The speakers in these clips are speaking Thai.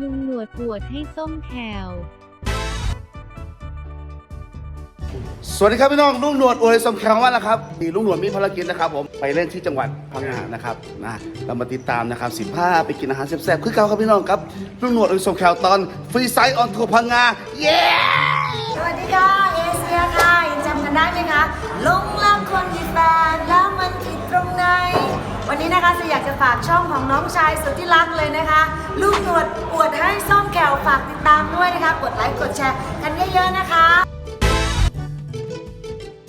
ลุงหนวดปวดให้ส้มแขวสวัสดีครับพี่น้องลุงหนวดอวยสมแขงว่าแล้วครับนี่ลุงหนวดมีภารกิจนะครับ ผมไปเล่นที่จังหวัดพังงานะครับนะเรามาติดตามนะครับสิบห้าไปกินอาหารแซ่บๆคือเก่าครับพี่น้องครับลุงหนวดอวยสมแขวตอนฟรีไซส์ออนทัวร์พังงาเย้สวัสดีค่ะเอเชียค่ะยังจำกันได้ไหมคะหลง นนี้นะคะจะอยากจะฝากช่องของน้องชายสุดที่รักเลยนะคะ ลูกหนวดปวดให้ส้มแกวฝากติดตามด้วยนะคะ กดไลค์กดแชร์กันเยอะๆนะคะ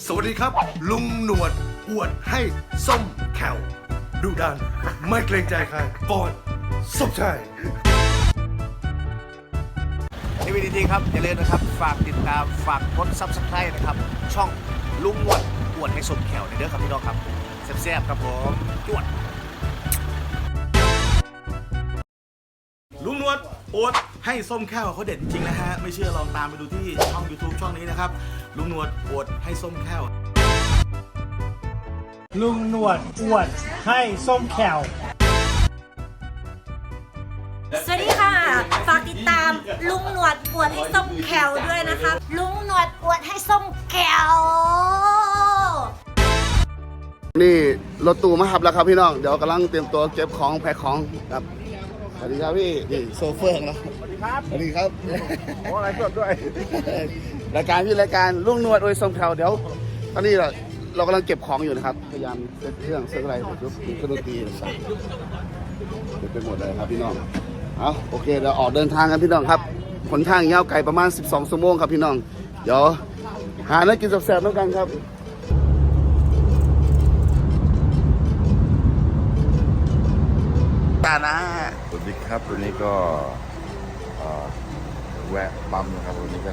สวัสดีครับ ลุงหนวดอวดให้ส้มแขวดูดันไม่เกรงใจใครปอนสมชายทีวีดีๆครับ อย่าลืมนะครับ ฝากติดตามฝากกดซับสไครต์นะครับ ช่องลุงหนวดอวดให้ส้มแขวในเด้อครับพี่น้องครับแซ่บๆครับผมจวด อวดให้ส้มแข้วเขาเด็ดจริงๆนะฮะ ไม่เชื่อลองตามไปดูที่ช่อง YouTube ช่องนี้นะครับ ลุงหนวดอวดให้ส้มแข้ว ลุงหนวดอวดให้ส้มแขว สวัสดีค่ะ ฝากติดตามลุงหนวดปวดให้ส้มแขวด้วยนะคะ ลุงหนวดปวดให้ส้มแขวนี่รถตู้มาขับแล้วครับพี่น้อง เดี๋ยวกำลังเตรียมตัวเก็บของแพ็คของครับ สวัสดีครับพี่นี่โซเฟอร์ของเราสวัสดีครับสวัสดีครับโอ้อะไรสดด้วยรายการพี่รายการลุงหนวดอวยสมแขวเดี๋ยวตอนนี้เราเรากำลังเก็บของอยู่นะครับพยายามเซ็ตเครื่องเซ็ตอะไรยุบเครื่องดนตรีต่างๆเก็บไปหมดเลยครับพี่น้องเอาโอเคเดี๋ยวออกเดินทางกันพี่น้องครับขนทางยาวไกลประมาณ 12ชั่วโมงครับพี่น้อง เดี๋ยวหาอะไรกินแซ่บๆแล้วกันครับตานะสวัสดี ครับวันนี้ก็แวะปั๊มนะครับวันนี้ก็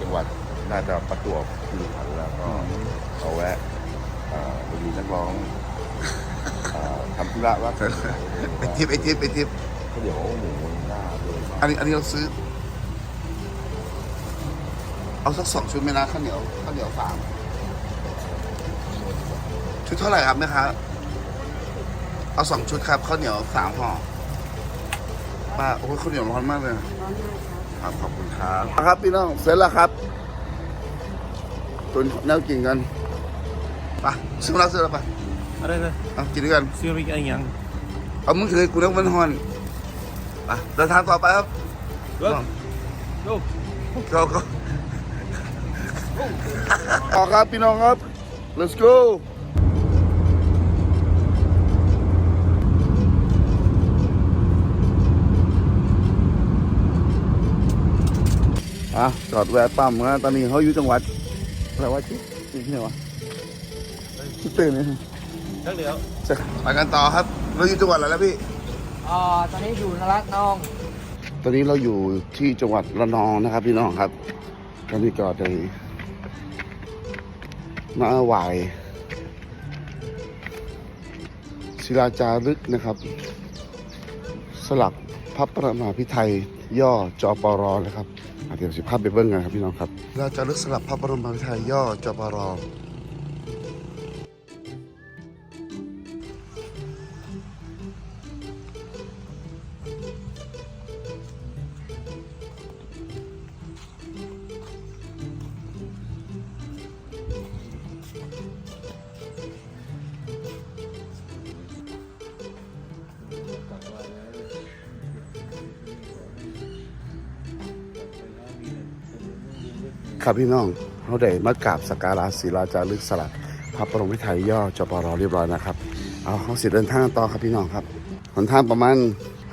จังหวัดน่าจะประจวบคีรีขันธ์แล้วก็เอาแวะเอ่อไปดูนักร้องทำธุระว่าไปทิปไปทิปไปทิปเขาเดี๋ยวหมูหน้าเลยอันนี้อันนี้เราซื้อ เอาสักสองชุดไหมนะข้าวเหนียวข้าวเหนียวสามชุดเท่าไหร่ครับแม่ค้าเอาสองชุดครับข้าวเหนียวสามห่อ ป้า โอ้ยข้าวเหนียวร้อนมากเลยครับขอบคุณครับครับพี่น้องเสร็จแล้วครับตุนแนวกินกันไปซื้อมาแล้วซื้อแล้วไปอะไรเลยเอากินด้วยกันซื้อไปกินอะไรอย่างเอามึงเคยกูนักมันฮอนไปเดินทางต่อไปครับ Go. Go. ก็ก็ต่อครับพี่น้องครับ let's go อะจอดแวะปั๊มนะตอนนี้เขาอยู่จังหวัดอะไรวะที่ที่ไหนวะที่ตื่นนี่จักเดี๋ยวไปกันต่อครับ เราอยู่จังหวัดอะไรแล้วพี่อ่าตอนนี้อยู่นรักน้องตอนนี้เราอยู่ที่จังหวัดระนองนะครับ พี่น้องครับตอนนี้ก็ได้มาไหวายศิลาจารึกนะครับ สลักพระประมาพิไทยย่อจอปรนะครับอะ เดี๋ยวสิภาพไปเบิ้งกันครับพี่น้องครับเราจะลึกสลับพระบรมพิไทยย่อจอปร ครับพี่น้องเราได้มากราบสักการะศิลาจารึกสลักพระบรมพิไทยย่อจปรเรียบร้อยนะครับ เอาเขาสิเดินทางต่อครับพี่น้องครับหนทางประมาณ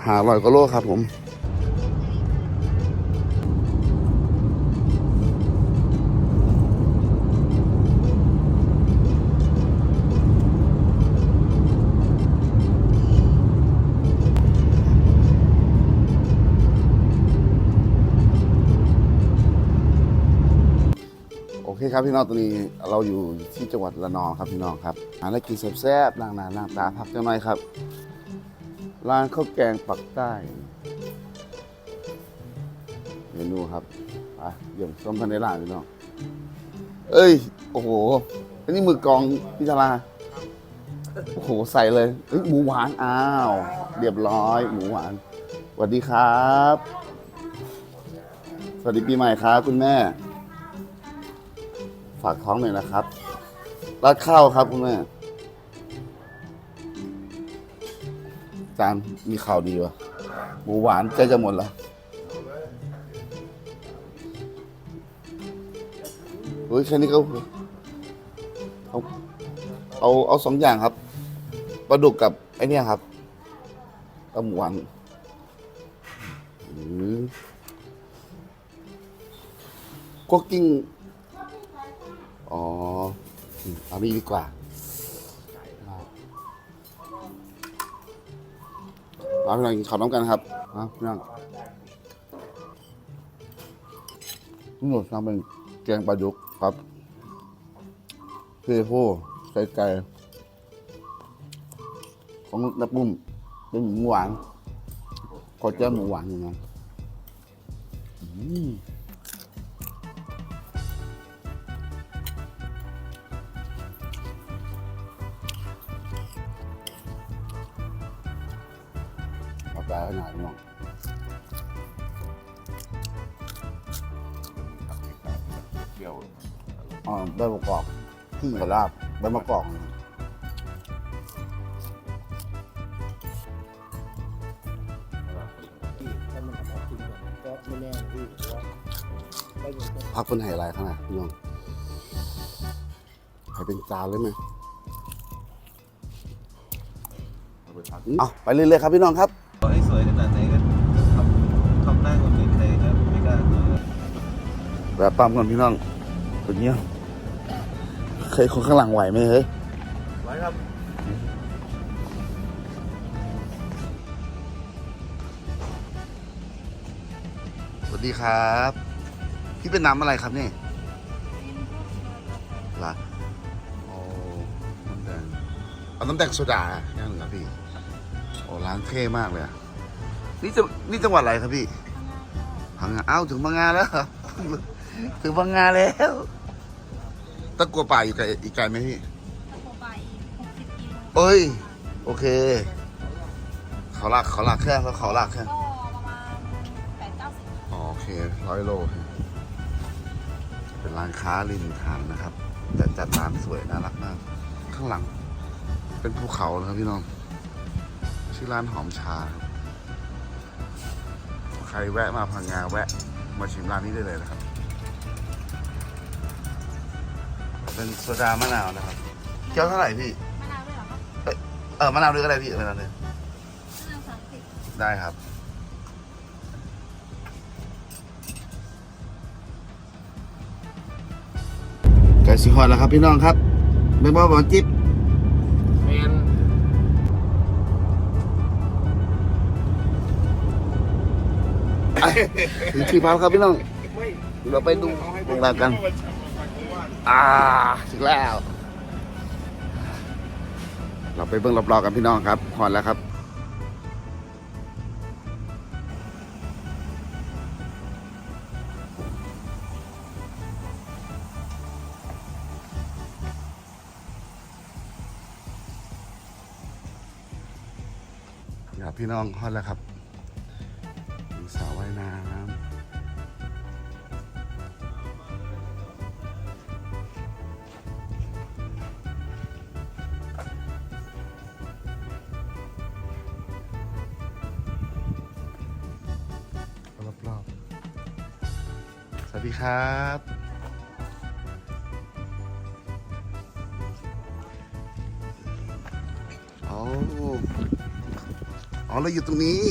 หาร้อยกิโลครับผม ครับพี่น้องตอนนี้เราอยู่ที่จังหวัดระนองครับพี่น้องครับหาอะไรกินแซ่บๆล้างหน้าล้างตาพักจังหน่อยครับ ร้านข้าวแกงปักใต้เมนูครับไปเยี่ยมส้มพันในร้านพี่น้องเอ้ย โอ้โหอันนี้มือกองพิจาราโอ้โหใส่เลยเอ้ยหมูหวานอ้าว เรียบร้อย หมูหวานสวัสดีครับ สวัสดีปีใหม่ครับคุณแม่ ฝากท้องหน่อยนะครับราดข้าวครับคุณแม่จานมีข่าวดีวะหมูหวานใกล้จะหมดแล้วเฮ้ยแค่นี้ก็เอาเอาเอาสองอย่างครับปลาดุกกับไอเนี่ยครับกับหมูหวานหรือกัวกิ้ง อ๋ออืมเอานี่ดีกว่ามาพี่น้องกินข้าวน้ำกันครับมาพี่น้องทั้งหมทำเป็นแกงปลาดุกครับพี่ผู้ใส่ไก่ของนักบุ้มเป็นหมูหวานขอเจ้าหมูหวานอย่างนั้นอืม บใบมะกอกนะพี่ถ้ามันเอามากินกันก็ไม่แน่นะพี่เพราะว่าได้ยินก็พักคนไห่ไรขนาดพี่น้องให้เป็นจานเลยไหมเอาไปพักเอาไปเรื่อยๆครับพี่น้องครับต่อให้สวยขนาดไหนก็ทำทำหน้าคนอื่นใครก็ไม่กล้าเออแบบปั๊มก่อนพี่น้องตัวเนี้ย เคยคนข้างหลังไหวไหมเฮ้ยไว้ครับสวัสดีครับพี่เป็นน้ำอะไรครับเนี่ยล่ะโอ้น้ำแดงเอาน้ำแดงโซดาอย่างหนึ่งครับพี่โอ้ร้านเท่มากเลยอะนี่จะนี่จังหวัดอะไรครับพี่พังงาเอ้าถึงพังงาแล้วเหรอถึงพังงาแล้ว ตะกัวป่าอยู่ไกลอีกไกลไหมพี่เอ้ย โอเค เขาลากเขาลากแค่เขาเขาลากแค่อ๋อโอเคร้อยโล เป็นร้านค้าริมทางนะครับ แต่จัดร้านสวยน่ารักมาก ข้างหลัง เป็นภูเขานะครับพี่น้อง ชื่อร้านหอมชาครับใครแวะมาพังงาแวะ มาชิมร้านนี้ได้เลยนะครับ เป็นโซดามะนาวนะครับแก้วเท่าไหร่พี่มะนาวด้วยเหรอครับเออมะนาวด้วยก็ได้พี่เออมะนาวด้วยมะนาวสามสิบได้ครับ ไก่สีหอดแล้วครับพี่น้องครับเป็นบ่บอจิ๊บแมนถึงที่พักครับพี่น้อง เราไปดูโรงแรมกัน อ่าถึงแล้ว เราไปเบิ่งรอบๆกันพี่น้องครับหอดแล้วครับ ครับพี่น้องฮอดแล้วครับสระว่ายน้ำ ครับอ๋ออ๋อเราอยู่ตรงนี้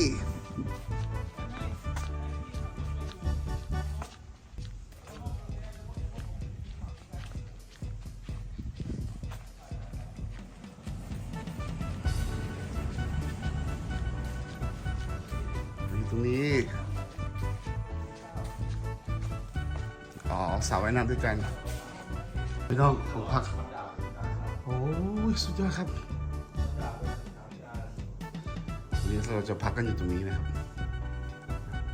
อยู่ตรงนี้ อ๋อสาวว่ายน้ำด้วยกันพี่น้องของพัก โอ้ย สุดยอดครับวันนี้เราจะพักกันอยู่ตรงนี้นะครับ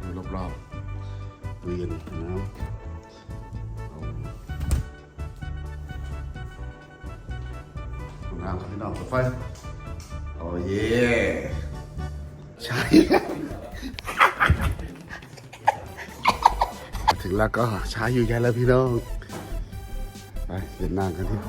ดูรอบๆดูเย็นน้ำเอาดูน้ำครับพี่น้องเปิดไฟโอ้เย่ใช่ ถึง แล้วก็ช้าอยู่ใหญ่แล้วพี่น้อง ไปเดินหน้ากันที่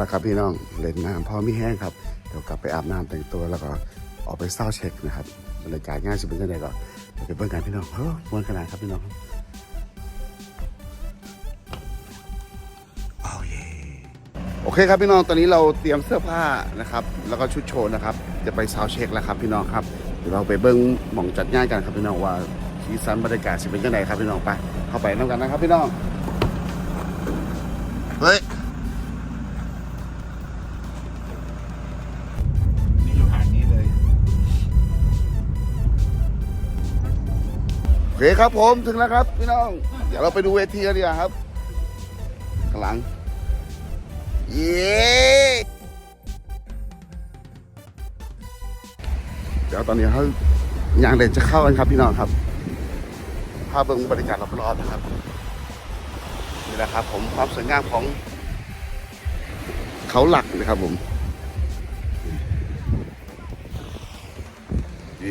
เอาละครับพี่น้องเล่นน้ำพอมีแห้งครับเดี๋ยวกลับไปอาบน้ำแต่งตัวแล้วก็ออกไปเศร้าเช็คนะครับบรรยากาศง่ายสุดเป็นยังไงก่อนเดี๋ยวไปเบิ่งกันพี่น้องเฮ้ยมวนขนาดครับพี่น้องโอเย่โอเคครับพี่น้องตอนนี้เราเตรียมเสื้อผ้านะครับ แล้วก็ชุดโชว์นะครับ จะไปเศร้าเช็คแล้วครับพี่น้องครับเดี๋ยวเราไปเบิ่งหม่องจัดงานกันครับพี่น้องว่าสีสันบรรยากาศสิเป็นยังไงครับพี่น้องไปเข้าไปน้ำกันนะครับพี่น้องเฮ้ย เคครับผมถึงแล้วครับพี่น้อง เดี๋ยวเราไปดูเวทีกันดีกว่าครับข้างหลัง เย้เดี๋ยวตอนนี้เขายางเด่นจะเข้ากันครับพี่น้องครับ ภาพเบื้องบรรยากาศรอบๆนะครับ นี่แหละครับ ผมความสวยงามของ เขาหลักนะครับผมเ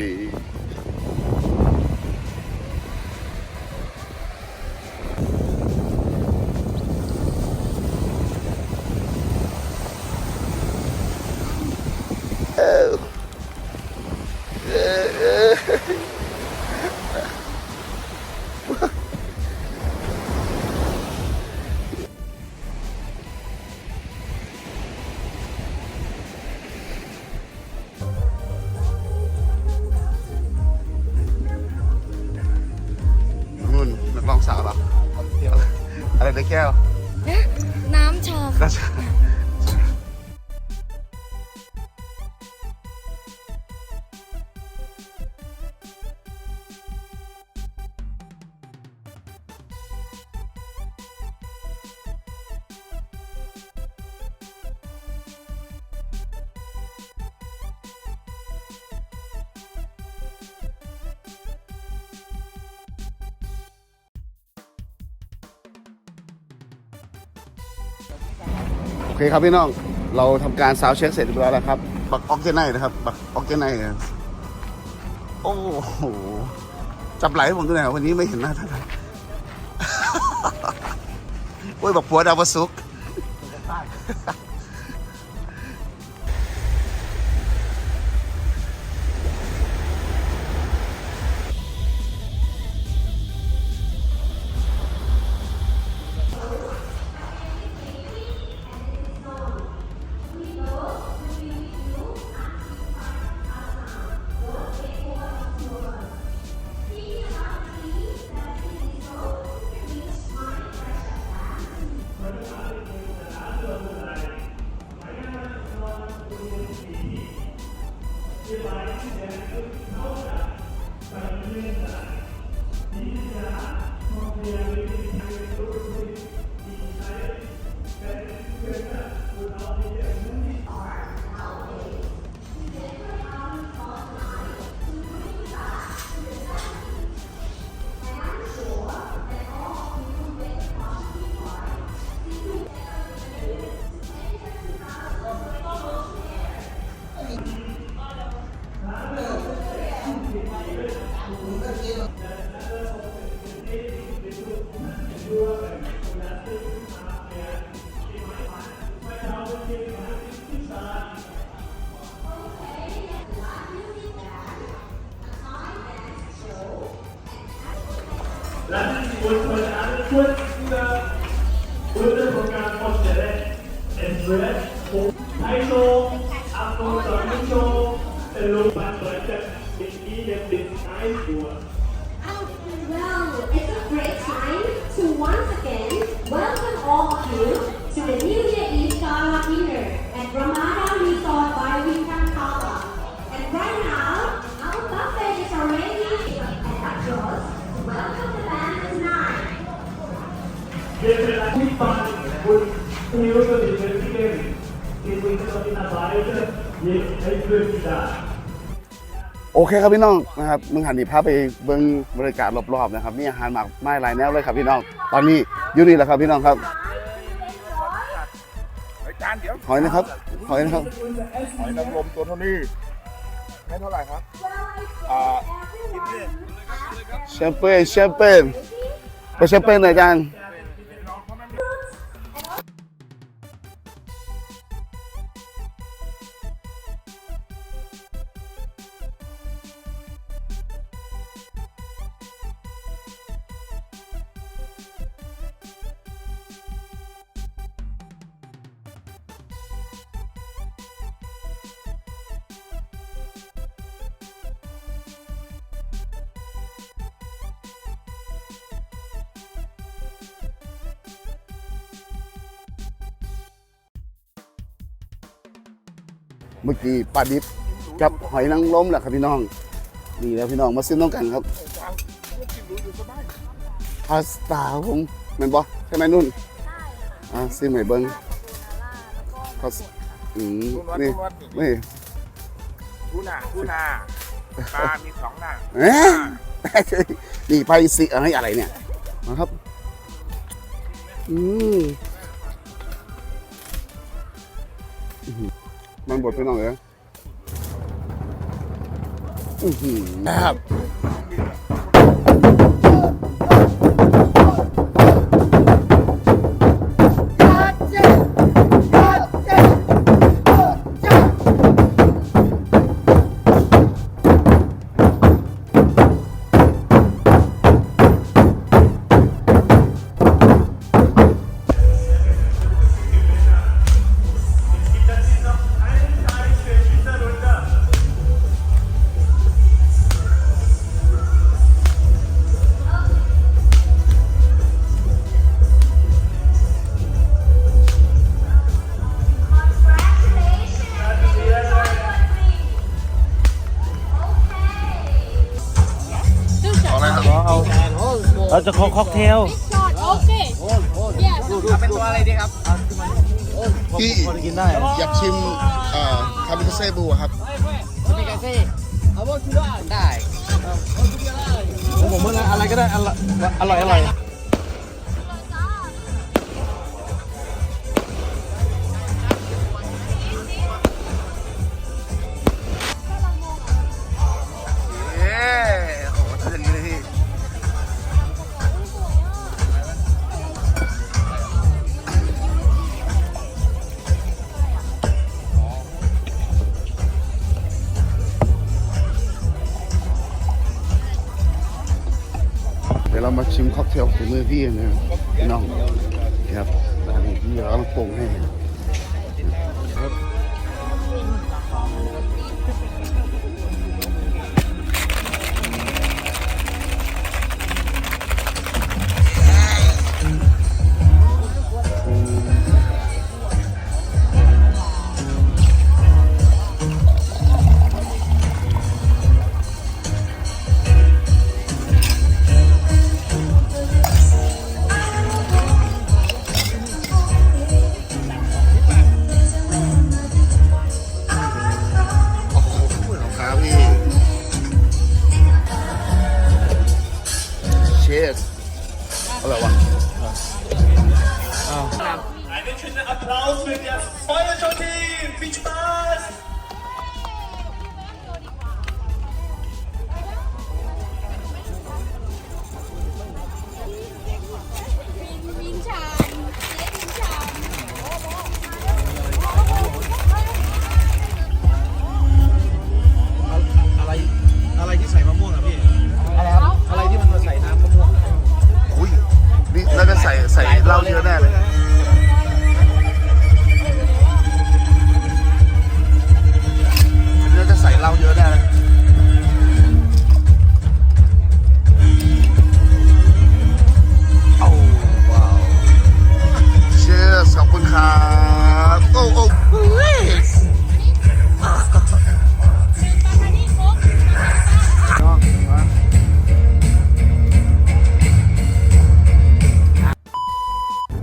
โอเคครับพี่น้อง เราทำการซาวเช็คเสร็จเรียบร้อยแล้วครับ บักออกเจนไนนะครับ บักออกเจนไนโอ้โห จับไหลให้ผมดูหน่อยวันนี้ไม่เห็นหน้าท่านโอ้ยบักผัวดาวสุก โอเคครับพี่น้องนะครับมึงหันนี่พาไปเบิ่งบรรยากาศรอบๆนะครับมีอาหารหมากไม้หลายแนวเลยครับพี่น้อง ตอนนี้อยู่นี่แหละครับพี่น้องครับหอยนะครับหอยนะครับหอยนางรมตัวเท่านี้ให้เท่าไหร่ครับอ่าแชมเปญแชมเปญไปแชมเปญหน่อยจาร ย์เมื่อกี้ปลาดิบกับหอยนางรมแหละครับพี่น้องนี่แล้วพี่น้องมาซื้อน้องกันครับพาสต้าครับผมแม่นบ่ใช่ไหมนุ่นอ่าซื้อใหม่เบิ้งพาสอืมนี่นี่ทูน่าทูน่าปลามีสองหน้าเอ๊ะนี่ไปสิอะไรอะไรเนี่ยมาครับ อืม มันบดพี่น้องเลยอือหือนะครับ เทล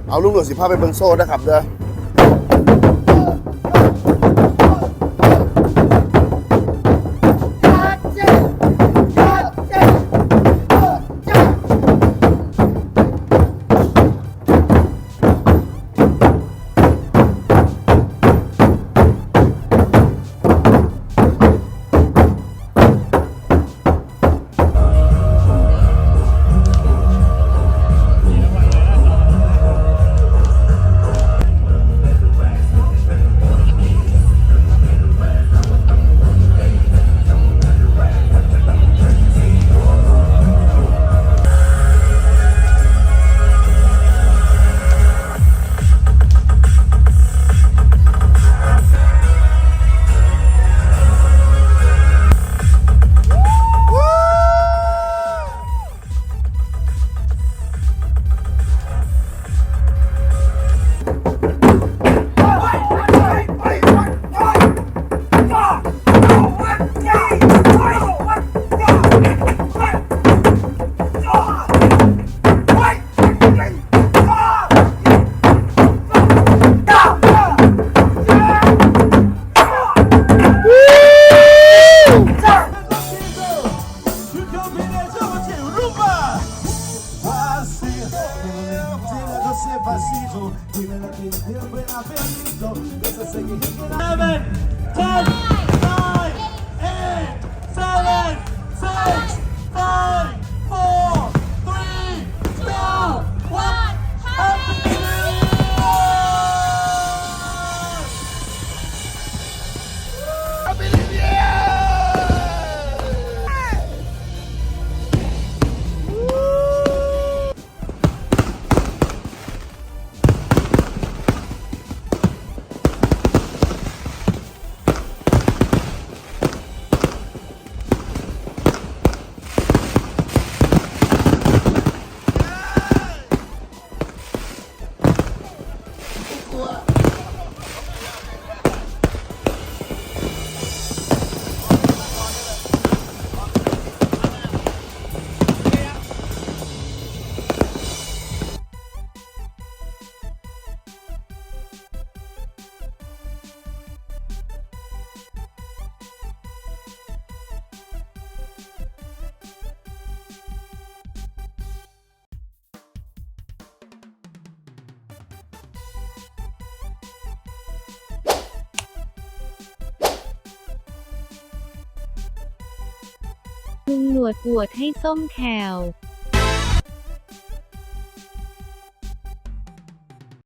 เอาลุงหลวดสิพาไปเบิ่งโซ่นะครับเด้อ pasillo. Tiene la que siempre ha perdido. Esa seguir. หน วดอวดให้ส้มแขว